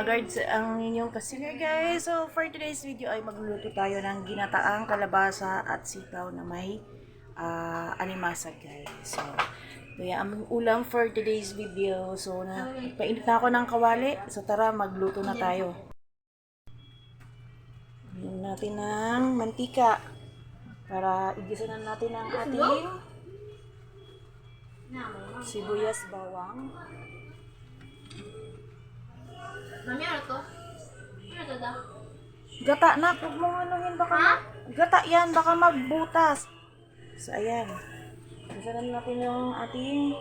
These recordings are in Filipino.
Yan, Haggard ang inyong kasinger guys. So, for today's video ay magluluto tayo ng ginataang kalabasa at sitaw na may ah, animasa guys. So, kaya ang ulam for today's video. So, na, painit na ako ng kawali. So, tara, magluto na tayo. Lagyan natin ng mantika para igisa na natin ang ating sibuyas bawang. Mami, ano to? Ano to da? Gata na, huwag mong anuhin baka ma- Gata yan, baka magbutas. So, ayan. Isa na natin yung ating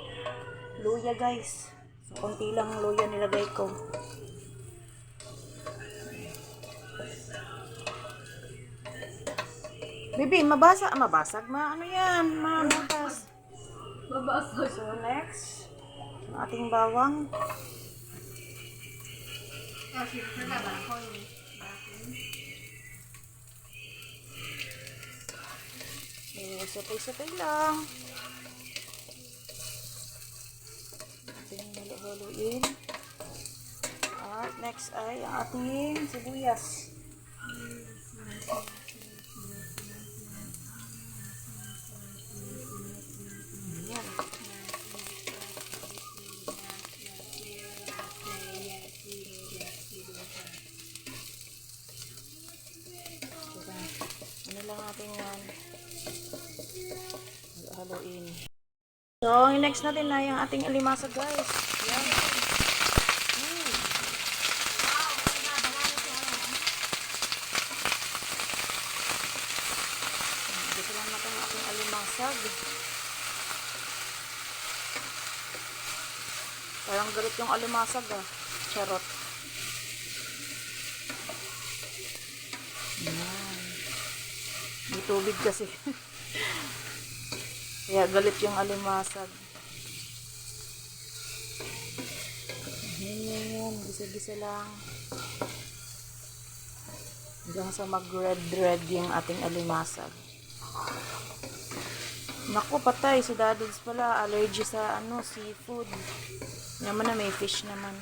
luya, guys. So, konti lang luya nilagay ko. Bibi, mabasa, mabasag, ma, ano yan, mabutas. Babasag. So, next, ating bawang. Oh, shit. Ano ba? Ako yun. Eh, sapay-sapay lang. Ating halo-haloin. At next ay ating sibuyas. Ayan. Diba? Ano lang natin yan? Halo-haloin. So, next natin na yung ating alimasa, guys. Yan. Hmm. Dito lang natin ang ating alimasag. Parang galit yung alimasag ah. Charot. Yan. May tubig kasi. Kaya galit yung alimasag. Yan, yan, yan. Gisa-gisa lang. Hanggang sa mag-red-red yung ating alimasag. Naku, patay. Si Daddles pala. Allergy sa ano, seafood. Yaman na may fish naman.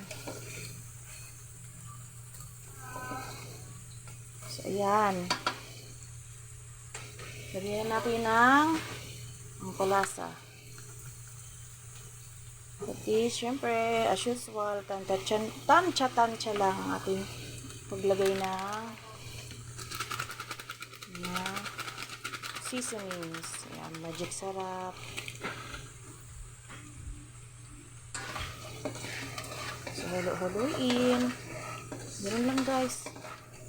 So, ayan. Lagyan natin ng ang palasa. Pati, syempre, as usual, tansya, tansya, tansya lang ang ating paglagay ng na seasonings. Ayan, magic sarap. So, halo-haloin. Ganun lang guys.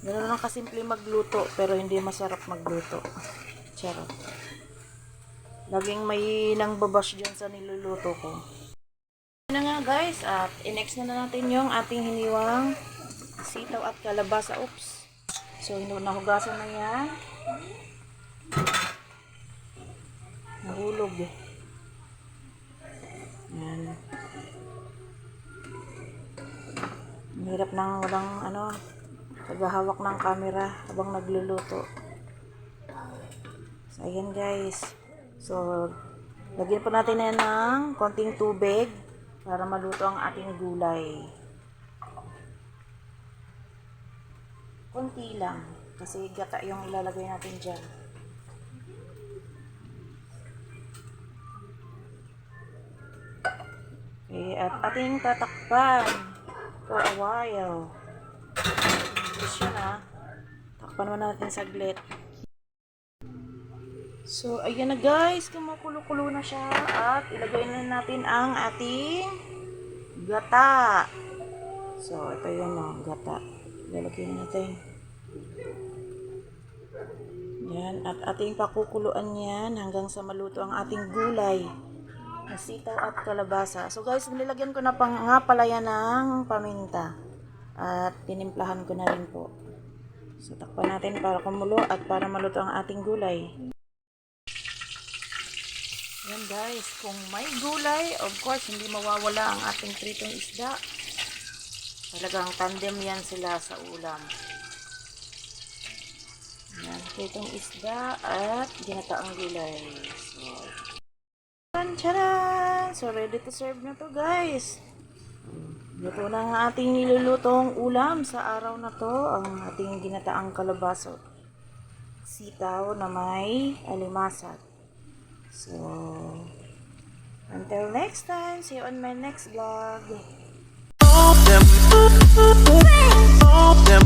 Ganun lang kasimple magluto, pero hindi masarap magluto. Charot. Laging may nang babash dyan sa niluluto ko. Yun na nga guys, at i-next na, na natin yung ating hiniwang sitaw at kalabasa. Oops. So, nahugasan na yan. Nahulog. Yan. Ang hirap nang walang ano, paghahawak ng camera habang nagluluto. Ayan guys. So, lagyan po natin na ng konting tubig para maluto ang ating gulay. Konti lang. Kasi gata yung ilalagay natin dyan. Okay, at ating tatakpan for a while. Tapos yun ah. Takpan naman natin saglit. So, ayan na guys. Kumukulo-kulo na siya. At ilagay na natin ang ating gata. So, ito yun o, gata. Ilalagay na natin. Yan. At ating pakukuluan yan hanggang sa maluto ang ating gulay sitaw at kalabasa. So guys, nilagyan ko na pang nga pala yan ng paminta. At tinimplahan ko na rin po. So takpan natin para kumulo at para maluto ang ating gulay. Yan guys, kung may gulay, of course, hindi mawawala ang ating pritong isda. Talagang tandem yan sila sa ulam. Yan, pritong isda at ginataang gulay. So, Charan! So, ready to serve na to, guys. Luto na ang ating nilulutong ulam sa araw na to. Ang ating ginataang kalabaso. Sitaw na may alimasag. So, until next time, see you on my next vlog. them, them,